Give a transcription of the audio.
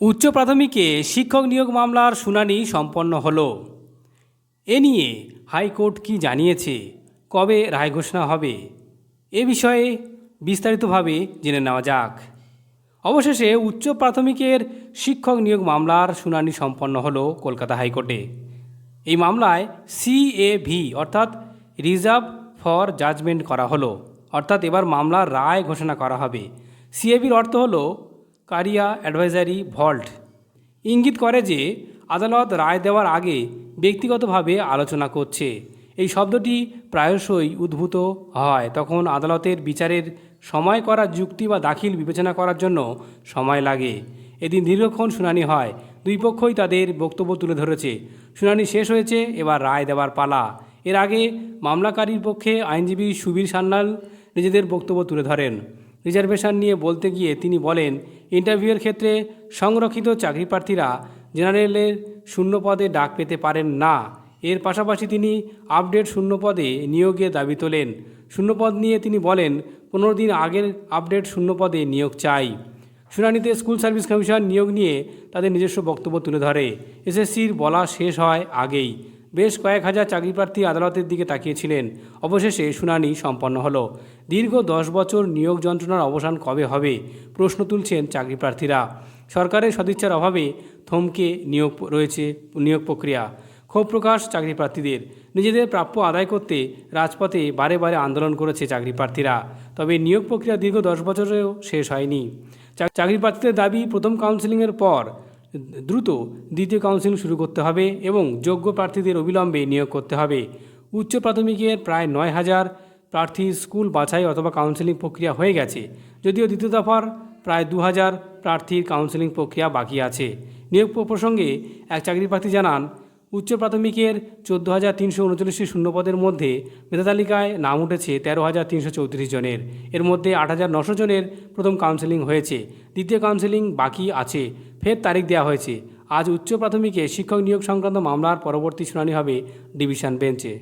উচ্চ প্রাথমিকে শিক্ষক নিয়োগ মামলার শুনানি সম্পন্ন হলো। এ নিয়ে হাইকোর্ট কি জানিয়েছে, কবে রায় ঘোষণা হবে, এ বিষয়ে বিস্তারিতভাবে জেনে নেওয়া যাক। অবশেষে উচ্চ প্রাথমিকের শিক্ষক নিয়োগ মামলার শুনানি সম্পন্ন হলো কলকাতা হাইকোর্টে। এই মামলায় সিএভি অর্থাৎ রিজার্ভ ফর জাজমেন্ট করা হলো। অর্থাৎ এবার মামলার রায় ঘোষণা করা হবে। সিএভির অর্থ হলো কারিয়া অ্যাডভাইজারি ভল্ট ইঙ্গিত করে যে আদালত রায় দেওয়ার আগে ব্যক্তিগতভাবে আলোচনা করছে। এই শব্দটি প্রায়শই উদ্ভূত হয়, তখন আদালতের বিচারের সময় করা যুক্তি বা দাখিল বিবেচনা করার জন্য সময় লাগে। এদিন দীর্ঘক্ষণ শুনানি হয়, দুই পক্ষই তাদের বক্তব্য তুলে ধরেছে। শুনানি শেষ হয়েছে, এবার রায় দেওয়ার পালা। এর আগে মামলাকারীর পক্ষে আইনজীবী সুবীর সান্যাল নিজেদের বক্তব্য তুলে ধরেন। রিজার্ভেশন নিয়ে বলতে গিয়ে তিনি বলেন ইন্টারভিউয়ের ক্ষেত্রে সংরক্ষিত চাকরি প্রার্থীরা জেনারেলের শূন্য পদে ডাক পেতে পারেন না। এর পাশাপাশি তিনি আপডেট শূন্য পদে নিয়োগের দাবি তোলেন। শূন্যপদ নিয়ে তিনি বলেন, পনেরো দিন আগের আপডেট শূন্য পদে নিয়োগ চাই। শুনানিতে স্কুল সার্ভিস কমিশন নিয়োগ নিয়ে তাদের নিজস্ব বক্তব্য তুলে ধরে। এসএসসির বলা শেষ হয় আগেই। বেশ কয়েক হাজার চাকরিপ্রার্থী আদালতের দিকে তাকিয়েছিলেন। অবশেষে শুনানি সম্পন্ন হলো। দীর্ঘ দশ বছর নিয়োগ যন্ত্রণার অবসান কবে হবে? প্রশ্ন তুলছেন চাকরিপ্রার্থীরা। সরকারের সদিচ্ছার অভাবে থমকে নিয়োগ রয়েছে, নিয়োগ প্রক্রিয়া। ক্ষোভ প্রকাশ চাকরিপ্রার্থীদের। নিজেদের প্রাপ্য আদায় করতে রাজপথে বারে বারে আন্দোলন করেছে চাকরিপ্রার্থীরা। তবে নিয়োগ প্রক্রিয়া দীর্ঘ দশ বছরেও শেষ হয়নি। চা- চাকরিপ্রার্থীদের দাবি, প্রথম কাউন্সেলিংয়ের পর দ্রুত দ্বিতীয় কাউন্সিলিং শুরু করতে হবে এবং যোগ্য প্রার্থীদের অবিলম্বে নিয়োগ করতে হবে। উচ্চ প্রাথমিকের প্রায় নয় হাজার প্রার্থী স্কুল বাছাই অথবা কাউন্সেলিং প্রক্রিয়া হয়ে গেছে, যদিও দ্বিতীয় দফার প্রায় দু হাজার প্রার্থীর কাউন্সেলিং প্রক্রিয়া বাকি আছে। নিয়োগ প্রসঙ্গে এক চাকরি প্রার্থী জানান, উচ্চ প্রাথমিকের চোদ্দ হাজার তিনশো উনচল্লিশটি শূন্যপদের মধ্যে মেধা তালিকায় নাম উঠেছে তেরো হাজার তিনশো চৌত্রিশ জনের। এর মধ্যে আট হাজার নশো জনের প্রথম কাউন্সেলিং হয়েছে, দ্বিতীয় কাউন্সেলিং বাকি আছে। ফের তারিখ দেওয়া হয়েছে। আজ উচ্চ প্রাথমিকে শিক্ষক নিয়োগ সংক্রান্ত মামলার পরবর্তী শুনানি হবে ডিভিশন বেঞ্চে।